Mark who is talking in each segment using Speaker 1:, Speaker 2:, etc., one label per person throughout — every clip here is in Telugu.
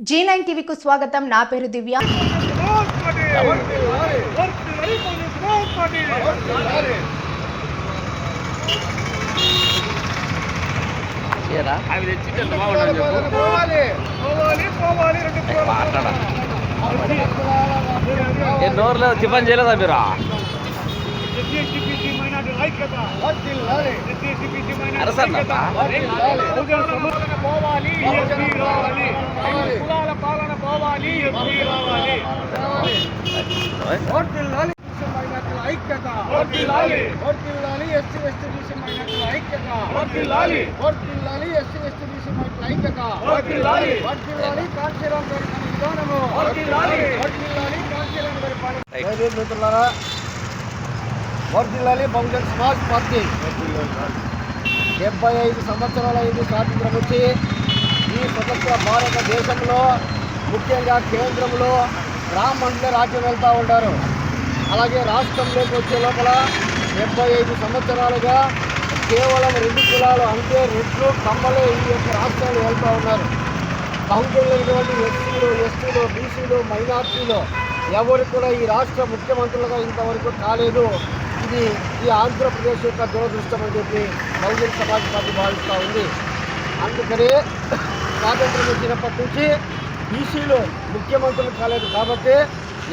Speaker 1: జీ నైన్ టీవీకు స్వాగతం. నా పేరు దివ్య.
Speaker 2: నోరులో టిఫిన్ చేయలేదా మీరు అరసన్న
Speaker 3: పాలన పోవాలి ఎస్పీ రావాలి ఐక్యత. ఎస్సీ ఎస్టీ బీసీ మైనార్టీల ఐక్యత. వర్ధిల్లాలి వర్ధిల్లాలి ఎస్సీ ఎస్టీ బీసీ మైనార్టీల ఐక్యత. వర్ధిల్లాలి వర్ధిల్లాలి కాంచీరామ్ గారి పని విధానము. వర్ధిల్లాలి వర్ధిల్లాలి కాంచీరామ్ గారి పని.
Speaker 2: రైట్.
Speaker 3: మిత్రులారా వర్ధిల్లాలి బహుజన్ సమాజ్ పార్టీ. డెబ్బై ఐదు సంవత్సరాల ఐదు స్వాతంత్రం వచ్చి. ఈ స్వతంత్ర భారతదేశంలో ముఖ్యంగా కేంద్రంలో బ్రాహ్మణులే రాజ్యం వెళ్తూ ఉంటారు అలాగే రాష్ట్రంలోకి వచ్చే లోపల డెబ్బై ఐదు సంవత్సరాలుగా కేవలం రెండు కులాలు అంటే రెట్లు కమ్మలే ఈ యొక్క రాష్ట్రాలు వెళ్తూ ఉన్నారు. బహుజనులైనటువంటి ఎస్సీలు ఎస్టీలు బీసీలు మైనార్టీలు ఎవరు కూడా ఈ రాష్ట్ర ముఖ్యమంత్రులుగా ఇంతవరకు కాలేదు. ఇది ఈ ఆంధ్రప్రదేశ్ యొక్క దురదృష్టం అని చెప్పి బహుజన సమాజ్ పార్టీ భావిస్తూ ఉంది. అందుకనే స్వాతంత్రం వచ్చినప్పటి నుంచి బీసీలు ముఖ్యమంత్రులు కాలేదు కాబట్టి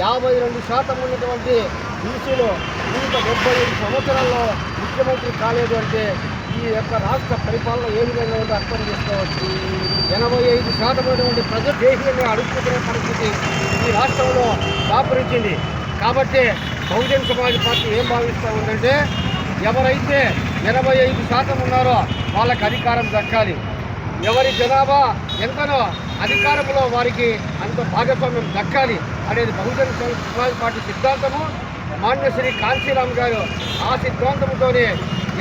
Speaker 3: యాభై రెండు శాతం ఉన్నటువంటి బీసీలు ఇంత డెబ్బై ఐదు సంవత్సరాల్లో ముఖ్యమంత్రి కాలేదు అంటే ఈ యొక్క రాష్ట్ర పరిపాలన ఏ విధంగా ఉందో అర్థం చేసుకోవచ్చు. ఎనభై ఐదు శాతం ఉన్నటువంటి ప్రజలు దేశీయంగా అడుగుతున్న పరిస్థితి ఈ రాష్ట్రంలో దాపురించింది. కాబట్టి బహుజన్ సమాజ్ పార్టీ ఏం భావిస్తూ ఉందంటే ఎవరైతే ఎనభై ఐదు శాతం ఉన్నారో వాళ్ళకి అధికారం దక్కాలి. ఎవరి జనాభా ఎంతనో అధికారంలో వారికి అంత భాగస్వామ్యం దక్కాలి అనేది బహుజన సమాజ్ పార్టీ సిద్ధాంతము. మాన్యశ్రీ కాంశీరామ్ గారు ఆ సిద్ధాంతంతోనే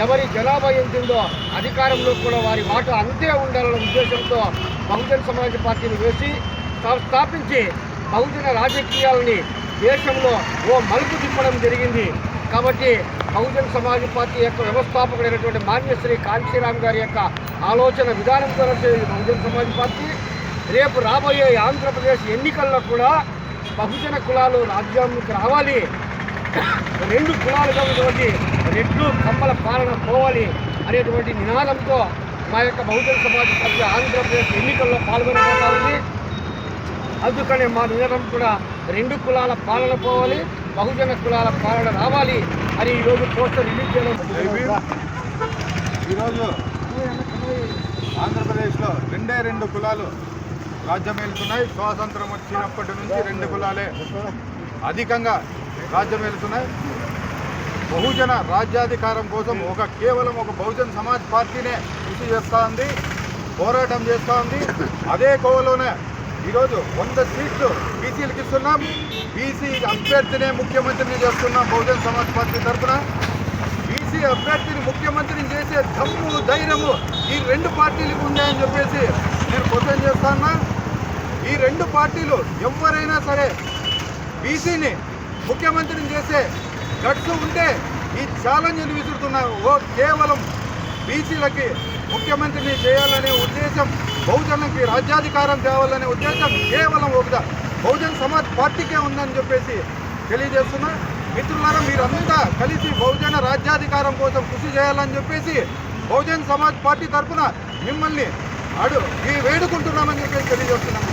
Speaker 3: ఎవరి జనాభా ఎంతుందో అధికారంలో కూడా వారి మాట అంతే ఉండాలన్న ఉద్దేశంతో బహుజన సమాజ్ పార్టీని వేసి స్థాపించి బహుజన రాజకీయాలని దేశంలో ఓ మలుపు తిప్పడం జరిగింది. కాబట్టి బహుజన్ సమాజ్ పార్టీ యొక్క వ్యవస్థాపకుడైనటువంటి మాన్యశ్రీ కాంశీరామ్ గారి యొక్క ఆలోచన విధానంతో నడిచేది బహుజన్ సమాజ్ పార్టీ రేపు రాబోయే ఆంధ్రప్రదేశ్ ఎన్నికల్లో కూడా బహుజన కులాలు రాజ్యాంగంకి రావాలి. రెండు కులాలుగా ఉన్నటువంటి రెడ్లు కమ్మల పాలన పోవాలి అనేటువంటి నినాదంతో మా యొక్క బహుజన సమాజ్ పార్టీ ఆంధ్రప్రదేశ్ ఎన్నికల్లో పాల్గొనబోతా ఉంది. అందుకనే మా నినాదం కూడా రెండు కులాల పాలన పోవాలి బహుజన కులాల పాలన రావాలి అని ఈరోజు పోస్టర్ రిలీజ్ చేయడం
Speaker 4: ఈరోజు ఆంధ్రప్రదేశ్లో రెండే రెండు కులాలు రాజ్యం వెళ్తున్నాయి స్వాతంత్రం వచ్చినప్పటి నుంచి రెండు కులాలే అధికంగా రాజ్యం వెళ్తున్నాయి బహుజన రాజ్యాధికారం కోసం ఒక కేవలం ఒక బహుజన్ సమాజ్ పార్టీనే కృషి చేస్తూ ఉంది పోరాటం చేస్తూ ఉంది. అదే కోవలోనే ఈరోజు వంద సీట్లు బీసీలకు ఇస్తున్నాం. బీసీ అభ్యర్థినే ముఖ్యమంత్రిని చేస్తున్నాం బహుజన్ సమాజ్ పార్టీ తరఫున బీసీ అభ్యర్థిని ముఖ్యమంత్రిని చేసే దమ్ము ధైర్యము ఈ రెండు పార్టీలకు ఉన్నాయని చెప్పేసి నేను క్వశ్చన్ చేస్తాను ఈ రెండు పార్టీలు ఎవరైనా సరే బీసీని ముఖ్యమంత్రిని చేసే గట్టు ఉంటే ఈ ఛాలెంజ్ని విసురుతున్నారు ఓ కేవలం బీసీలకి ముఖ్యమంత్రిని చేయాలనే ఉద్దేశం బహుజనకి రాజ్యాధికారం తేవాలనే ఉద్దేశం కేవలం ఒక బహుజన్ సమాజ్ పార్టీకే ఉందని చెప్పేసి తెలియజేస్తున్నా. మిత్రులారా మీరంతా కలిసి బహుజన రాజ్యాధికారం కోసం కృషి చేయాలని చెప్పేసి బహుజన్ సమాజ్ పార్టీ తరఫున మిమ్మల్ని అడు ఈ వేడుకుంటున్నామని చెప్పేసి తెలియజేస్తున్నాం.